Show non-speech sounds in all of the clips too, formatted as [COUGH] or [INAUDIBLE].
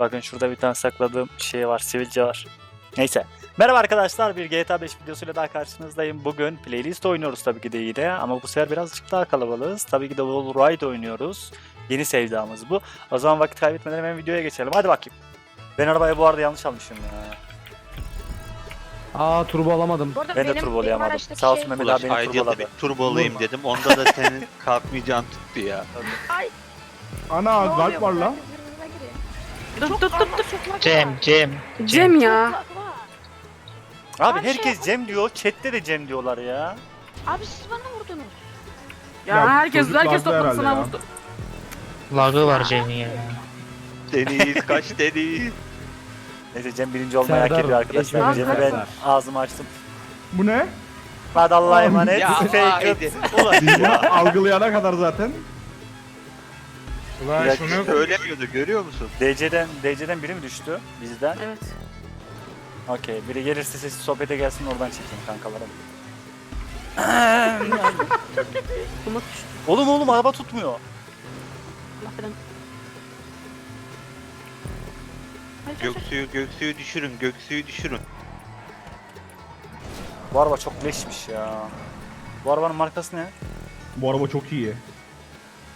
Bakın şurada bir tane sakladığım şey var. Sivilce var. Neyse. Merhaba arkadaşlar. Bir GTA 5 videosuyla daha karşınızdayım. Bugün playlist oynuyoruz tabii ki de yine. Ama bu sefer birazcık daha kalabalığız. Tabii ki de Wall Ride oynuyoruz. Yeni sevdamız bu. O zaman vakit kaybetmeden hemen videoya geçelim. Hadi bakayım. Ben arabayı bu arada yanlış almışım ya. Aa turbo alamadım. Bu arada Ben de benim, turbolayamadım. benim araçtaki Sağ olsun şey- Mehmet Ulaş abi beni turboladı. bir turbolayayım Vurma. dedim. Onda da senin [LAUGHS] kalkmayacağın tuttu ya. Ana Ne galp oluyor? var lan. Dur dur dur dur. Cem. Cem. Cem ya. Abi herkes. Cem diyor. Chatte de Cem diyorlar ya. Abi siz bana vurdunuz. Ya, Ya, herkes çocuk herkes topladı herhalde sana ya. vurdu. Lagı var Cem'in ya. Deniz kaç [LAUGHS] Deniz. Neyse Cem birinci olmaya hak Serdar, ediyor arkadaşlar. Cem'i ben Serdar. ağzımı açtım. Bu ne? Hadi Allah'a emanet. Ya Fake ya. algılayana kadar zaten. Ulan Ya, şunu Söylemiyordu görüyor musun? DC'den, DC'den biri mi düştü bizden? Evet. Okey. Biri gelirse sesi sohbete gelsin oradan çekeyim kankalarım. Umut düştü. oğlum oğlum araba tutmuyor. Belanı. Hayır, hayır, hayır. Göksu'yu Göksu'yu düşürün Göksu'yu düşürün. Bu araba çok leşmiş ya. Bu arabanın markası ne? Bu araba çok iyi.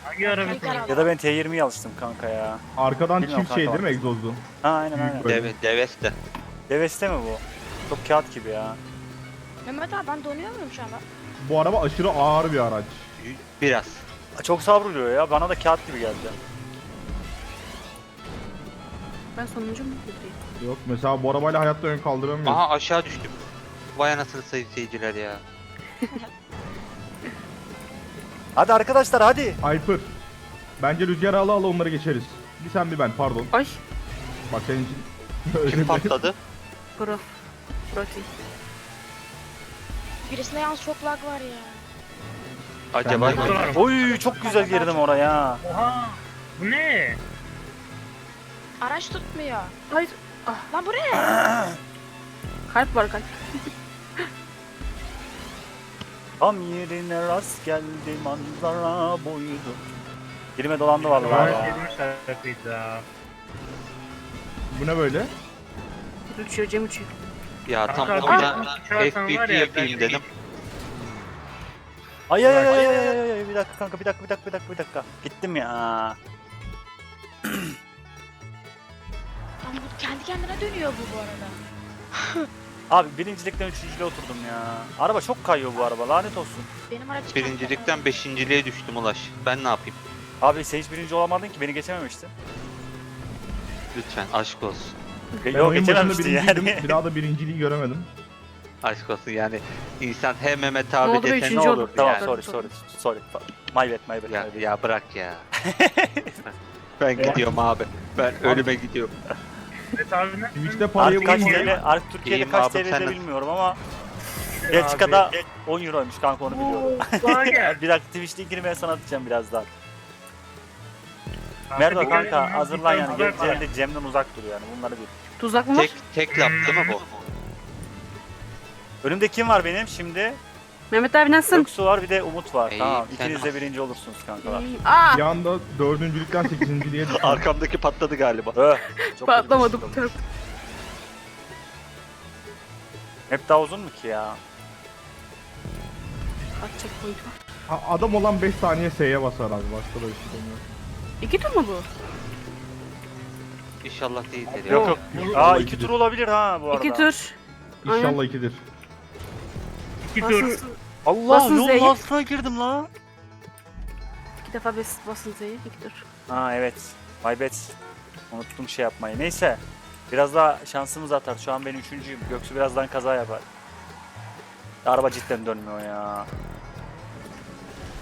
Hangi araba? Kayık araba. Ya da ben T20'ye alıştım kanka ya. Arkadan Bilmiyorum çift şey kanka. değil mi egzozlu? Ha aynen Büyük aynen. böyle. Deve, deves de. Deveste mi bu? Çok kağıt gibi ya. Mehmet abi ben donuyor muyum şu anda? Bu araba aşırı ağır bir araç. Biraz. Çok savruluyor ya. Bana da kağıt gibi geldi. Ben sonuncu mu bitireyim? Yok mesela bu arabayla hayatta ön kaldıramıyoruz. Aha aşağı düştüm. Vay anasını sayın seyirciler ya. [LAUGHS] Hadi arkadaşlar hadi. Hyper. Bence rüzgar ala ala onları geçeriz. Bir sen bir ben pardon. Ay. Bak senin için. Kim patladı? Pro. Protein. Birisinde yalnız çok lag var ya. Acaba Ben. Oy çok güzel girdim oraya. Oha. Bu ne? Araç tutmuyor. Hayır. Lan bu ne? [CLEARS THROAT] Kalp var kalp. Tam yerine rast geldi manzara buydu. Dilime dolandı vallahi. Var dedim şarkıydı. Bu ne böyle? Uçuyor Cem uçuyor. Ya tam Kanka, uçarsan var FPP ya, yapayım dedim. Ay ay ay ay ay ay ay ay bir dakika kanka bir dakika bir dakika bir dakika bir dakika. Gittim ya. [CLEARS THROAT] Lan bu kendi kendine dönüyor bu bu arada. [LAUGHS] Abi birincilikten üçüncülüğe oturdum ya. Araba çok kayıyor bu araba lanet olsun. Benim araç Birincilikten beşinciliğe düştüm Ulaş. Ben ne yapayım? Abi sen hiç birinci olamadın ki beni geçememiştin. Lütfen aşk olsun. Ben Yok oyun başında geçememiştin birinciydim. yani. Bir daha da birinciliği göremedim. Aşk olsun yani insan hem Mehmet Ne abi oldu be, dese ne üçüncü olduk. tamam yani. sorry sorry sorry. My bad my bad. Ya, my bad. ya bırak ya. [LAUGHS] ben gidiyorum abi. Ben ölüme gidiyorum. Evet abi ne? Twitch'te parayı Artık kaç bulunca TL? Artık Türkiye'de İyiyim kaç abi, TL'de bilmiyorum ama. Belçika'da 10 euroymuş kanka onu biliyorum. Bana [LAUGHS] gel. bir dakika Twitch linkini ben sana atacağım birazdan. Merhaba kanka hazırlan yani. Geleceğinde Cem'den uzak dur yani bunları bil. Tuzak mı var? Tek, tek lap değil mi bu? Önümde kim var benim şimdi? Mehmet abi nasılsın? Göksu var bir de Umut var. İyi, tamam sen ikiniz de birinci olursunuz kankalar. Aa! bir anda dördüncülükten sekizinciliğe [LAUGHS] düştüm. Arkamdaki patladı galiba. Öh, çok Patlamadım. kötü bir şey oldu. Hep daha uzun mu ki ya? Kaç checkpoint var? Adam olan 5 saniye S'ye basar abi. Başka da bir şey demiyor. İki tur mu bu? İnşallah değildir ya. Yok yok. Aa iki tur olabilir ha bu arada. İki tur. İnşallah ikidir. İki tur. Basın, Allah Basın yolun Z'yi. altına girdim la. iki defa bas, basın Z'yi. Tur. Ha evet. My bad. Unuttum şey yapmayı. Neyse. Biraz daha şansımız atar. Şu an ben üçüncüyüm. Göksu birazdan kaza yapar. Araba cidden dönmüyor ya.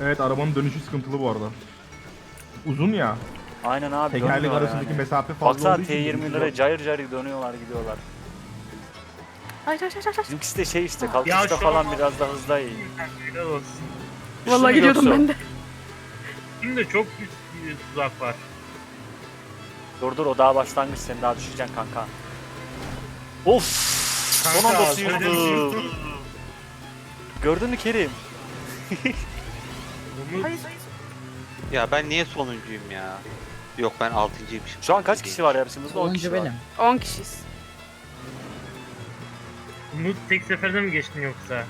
Evet arabanın dönüşü sıkıntılı bu arada. Uzun ya. Aynen abi Tekerlek dönmüyor arasındaki yani. mesafe fazla Baksana olduğu için T20'lere cayır cayır dönüyorlar gidiyorlar. Hayır hayır hayır hayır. Bizimkisi de şey işte Ya kalkışta şu falan an- biraz daha hızlı iyi. Helal olsun. Vallahi mü gidiyordum Göksu? ben de. Şimdi çok büyük bir tuzak var. Dur dur o daha başlangıç sen daha düşeceksin kanka. Of! Son Kanka, anda sıyırdı. Gördün mü Kerim? [LAUGHS] Hayır hayır. Ya ben niye sonuncuyum ya? Yok ben altıncıymışım. Şu an kaç kişi var yarışımızda? 10 kişi Sonuncu var. benim. 10 kişiyiz. Umut tek seferde mi geçtin yoksa?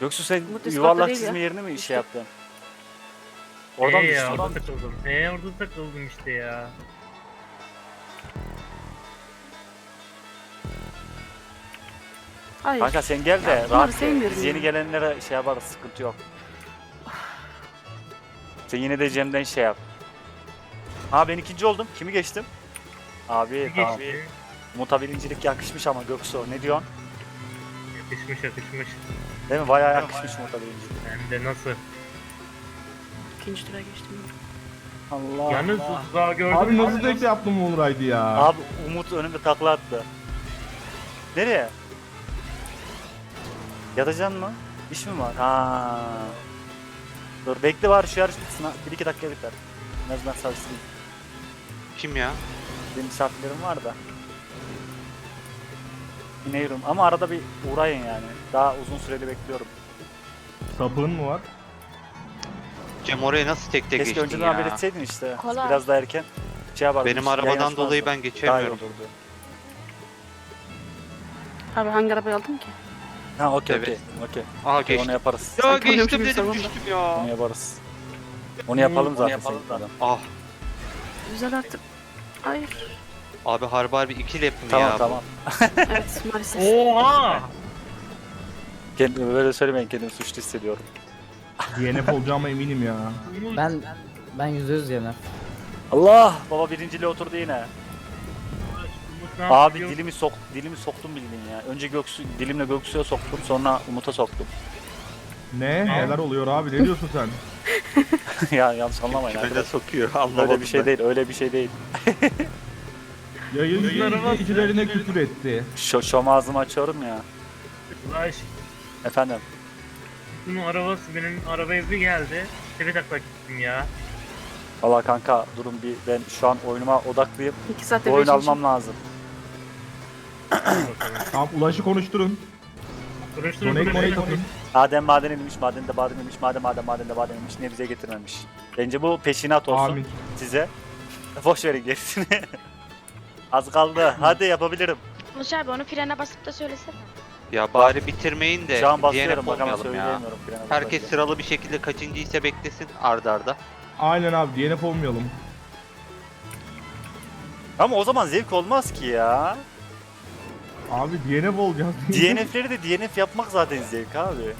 Göksu sen Discord'da yuvarlak değil ya. çizme yerini mi İşte. şey yaptın? Oradan ee, düştün. ya, Oradan orada takıldım. Ee orada takıldım işte ya. Hayır. Kanka sen gel de Ya bunları rahat gel. sevmiyorum Biz ya. yeni gelenlere şey yaparız sıkıntı yok. Sen yine de Cem'den şey yap. Ha ben ikinci oldum. Kimi geçtim? Abi tamam. geçti. Umut'a birincilik yakışmış ama Göksu ne diyorsun? Yakışmış yakışmış. Değil mi? Bayağı yakışmış Umut'a birincilik. Hem de nasıl? İkinci tura geçtim. Allah Yalnız Allah. uzağı gördüm. Abi nasıl tek yaptım Onuray'dı ya. Abi Umut önümde takla attı. Nereye? Yatacaksın mı? İş mi var? Ha. Dur bekle var şu yarış bitsin. ha. Bir iki dakika biter. En azından çalışsın. Kim ya? Benim misafirlerim var da. İniyorum ama arada bir uğrayın yani. Daha uzun süreli bekliyorum. Sapığın mı var? Cem oraya nasıl tek tek Keşke geçtin önceden ya? haber etseydin işte. Kolay. Biraz daha erken. Şey yapardım. Benim arabadan dolayı ben Daha iyi geçemiyorum. olurdu. Abi hangi arabayı aldın ki? Ha okey Evet. okey. Okey. Aha Okey, Onu geçtim. yaparız. Ya Sanki geçtim gibi dedim savunma. düştüm ya. Onu yaparız. Onu yapalım zaten. yapalım senin adam. Ah Güzel artık. Hayır. Abi harbi harbi iki lap mi Tamam ya? bu? tamam. [LAUGHS] Evet maalesef. Oha! Kendimi böyle söylemeyin kendimi suçlu hissediyorum. DNF olacağıma eminim ya. Ben ben yüzde yüz yener. Allah baba birinciliğe oturdu yine. Abi dilimi sok dilimi soktum bildiğin ya. Önce Göksu dilimle Göksu'ya soktum sonra Umut'a soktum. Ne? Neler oluyor abi? Ne diyorsun sen? [LAUGHS] ya yanlış anlamayın Kime de arkadaşlar. sokuyor anlamadım Öyle bir şey ben. değil, öyle bir şey değil. [LAUGHS] Yayıncı Yayınlara izleyicilerine küfür etti. Şu şom ağzımı açıyorum ya. Ulaş, Efendim. bunun arabası benim arabaya bir geldi. Tepe taklak gittim ya. Valla kanka durun bir ben şu an oyunuma odaklıyım. 2 saatte Bu oyun almam lazım. Tamam Ulaş'ı konuşturun. Konuşturun Donate money konuşturun. Maden maden inmiş, maden de maden inmiş, maden maden maden de maden inmiş. Ne bize getirmemiş. Bence bu peşinat olsun Amin. size. Boş verin gerisini. [LAUGHS] Az kaldı. Hadi yapabilirim. Musa abi onu frene basıp da söylesene. Ya bari bitirmeyin de Şu an DNF basıyorum bak ama olmayalım ya. söyleyemiyorum. frene Herkes basarken. sıralı bir şekilde kaçıncıysa beklesin arda arda. Aynen abi DNF olmayalım. Ama o zaman zevk olmaz ki ya. Abi DNF olacağız. DNF'leri de DNF yapmak zaten zevk abi.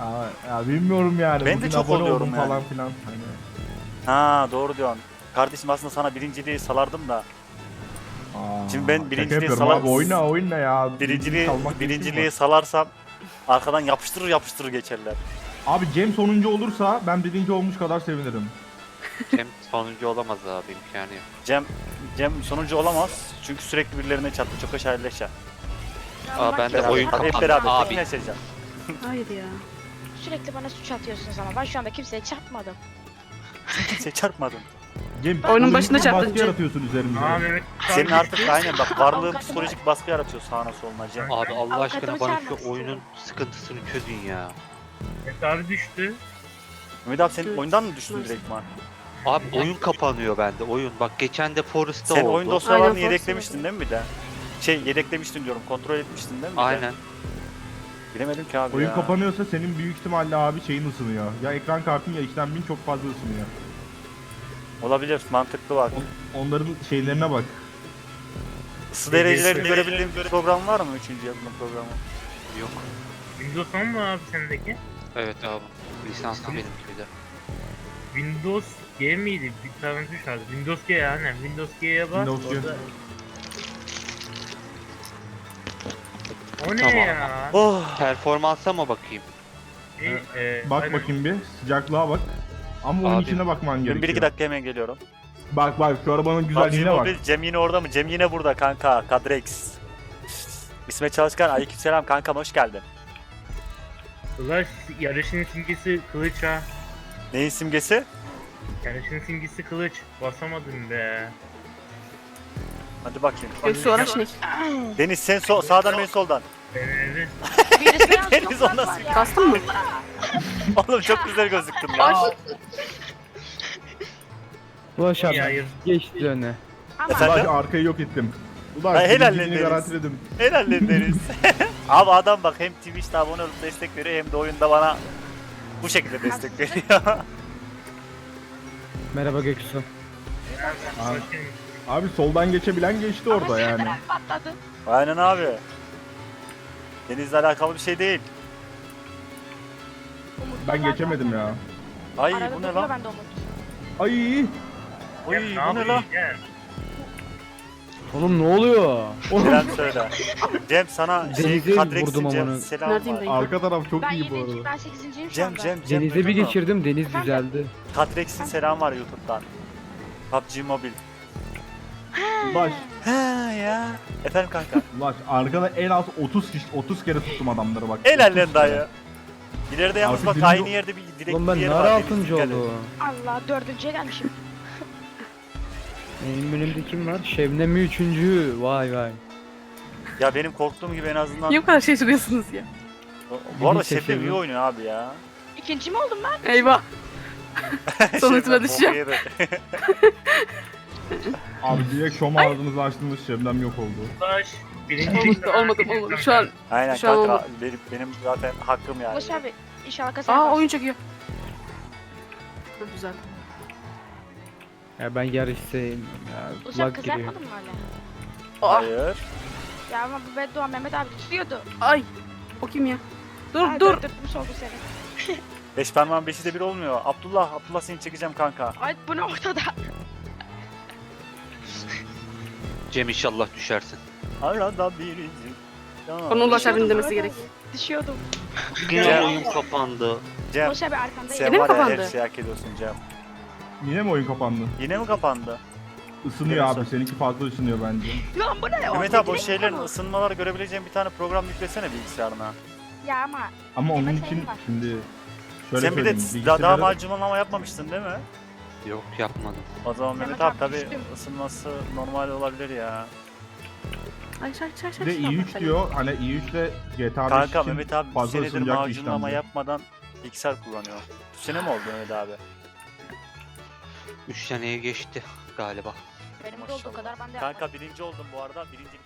Aa, ya bilmiyorum yani. Ben de Bugün çok abone oluyorum oldum yani. falan filan. Hani. Ha doğru diyorsun. Kardeşim aslında sana birinciliği salardım da. Aa, Şimdi ben birinciliği yapıyorum salar- abi oyna oyna ya. Birinciliği, Kalmak birinciliği mümkün mü? salarsam arkadan yapıştırır yapıştırır geçerler. Abi Cem sonuncu olursa ben birinci olmuş kadar sevinirim. Cem sonuncu olamaz abi imkanı yok. Cem Cem sonucu olamaz çünkü sürekli birilerine çarptı çok aşağıleşer. Aa, ben de oyun hep kapandı beraber abi. mesajım. Hayır ya. Sürekli bana suç atıyorsunuz ama ben şu anda kimseye çarpmadım. Kimseye çarpmadın. Cem Oyunun başında çarptın baskı Cem. yaratıyorsun üzerimize. Mehmet. Senin artık aynen bak varlığın psikolojik baskı yaratıyor sağına soluna Cem. Abi Allah aşkına bana şu oyunun sıkıntısını çözün ya. Abi düştü. Ümit abi senin oyundan mı düştün Maalesef. direktman? Abi oyun kapanıyor bende oyun. Bak geçen de Forest'ta Sen oldu. oyun dosyalarını Aynen, yedeklemiştin değil mi bir de? Şey yedeklemiştin diyorum kontrol etmiştin değil mi? bir de? Aynen. Bilemedim ki abi Oyun ya. kapanıyorsa senin büyük ihtimalle abi şeyin ısınıyor. Ya ekran kartın ya işlemcin çok fazla ısınıyor. Olabilir mantıklı bak. Onların şeylerine bak. Isı derecelerini görebildiğim bir program var mı? Üçüncü yazılım programı. Yok. Windows 10 mu abi sendeki? Evet abi. Lisanslı benimki de. Windows G miydi? Bir tane tuş vardı. Windows G yani. Windows G'ye bas. Windows G. orada- O ne Tamam. ya? Oh. Performansa mı bakayım? E, e, Bak aynen. bakayım bir sıcaklığa bak. Ama Abi, içine bakman Ben gerekiyor. bir iki dakika hemen geliyorum. Bak bak şu arabanın güzelliğine bak. Mobile, Cem yine orada mı? Cem yine burada kanka. Kadrex. İsmet Çalışkan aleykümselam kankam hoş geldin. Ulaş yarışın simgesi kılıç ha. Neyin simgesi? Yarışın simgesi kılıç. Basamadım be. Hadi bakayım. Göksu araç ne? Deniz sen so sağdan ben soldan. [LAUGHS] Deniz çok o nasıl- var ya. Bastın mı? [LAUGHS] Oğlum çok güzel gözüktün ya. Ulaş abi hayır. geçti öne. Ama Efendim? Arkayı yok ettim. Ulaş Ha, helal ederiz. garantiledim. Helal ederiz. [LAUGHS] Abi adam bak hem Twitch'te abone olup destek veriyor hem de oyunda bana bu şekilde destek veriyor. [LAUGHS] Merhaba Göksu. Abi, abi soldan geçebilen geçti orada yani. Patladı. Aynen abi. Denizle alakalı bir şey değil. Ben geçemedim ya. Ay Arada bu ne duruyor lan? bende Umut. Ay. Oy bu ne lan? Oğlum ne oluyor? Cem söyle. Cem sana şey Denize kadreksin vurdum Cem amına. selam Neredeyim var. dayı? Arka taraf çok Ben iyi bu 7. arada. ben 8.yim şu Cem anda. Cem Cem Denize bir duydun mu? geçirdim deniz düzeldi. Kadrex'in selam var YouTube'dan. PUBG Mobile. Ulaş, He ya. Efendim kanka. Ulaş arkada en az 30 kişi 30 kere tuttum adamları bak. Helal 30 lan kere. dayı. İleride yalnız Abi bak birinci- aynı yerde bir direkt Oğlum bir ben yeri nara var. altıncı oldu. Allah dördüncüye gelmişim. Benim önümde kim var? Şebnem üçüncü. Vay vay. Ya benim korktuğum gibi en azından. Niye bu kadar şaşırıyorsunuz ya? Bu arada Şefim iyi şaşırdım. oynuyor abi ya. İkinci mi oldum ben? Eyvah. [LAUGHS] Sonucuna Şebnem düşeceğim. yedi. [LAUGHS] Abi direkt şom ağzınızı açtınız Şebnem yok oldu. Birincilik Olmadı olmadı olmadı. Şu an. Aynen Şu an kanka benim, benim zaten hakkım yani. Ulaş abi inşallah kazanır. Aa oyun çekiyor. Çok güzel. Ya ben yarış sevmiyorum ya. Abi Lag kız giriyor. yapmadın mı hala? Aa, Hayır. Ya ama bu beddua Mehmet abi tutuyordu. ay. O kim ya? Dur Ay, dur. Döndürtmüş oldu seni. [LAUGHS] Beş parmağın beşi de bir olmuyor. Abdullah, Abdullah seni çekeceğim kanka. Ay bu ne ortada? Cem inşallah düşersin. Aradan birinci. Onu Ulaş abinin Düşüyordum demesi gerek. Düşüyordum. Yine oyun kapandı. Cem, Ulaş abi arkandayım. sen mi var ya kapandı? her şeyi hak ediyorsun Cem. Yine mi oyun kapandı? Yine mi kapandı? Isınıyor Evet, abi seninki fazla ısınıyor bence. Lan bu ne? Mehmet abi o şeylerin ısınmaları görebileceğin bir tane program yüklesene bilgisayarına. Ya ama Ama onun Benim için var. şimdi şöyle Sen bir de daha, daha bilgisayarı- macunlama yapmamıştın değil mi? Yok yapmadım. O zaman Mehmet, Mehmet abi abi tabi düştüm. ısınması normal olabilir ya. Ay çay çay çay. Bir de i3 diyor. Hani i3 ile GTA 5 Kanka için Mehmet abi bir fazla senedir ısınacak bir macunlama yapmadan bilgisayar kullanıyor. Bu sene mi oldu Mehmet abi? 3 seneye geçti galiba. benim de oldu o kadar ben de Kanka birinci oldum bu arada. Birincilikte siz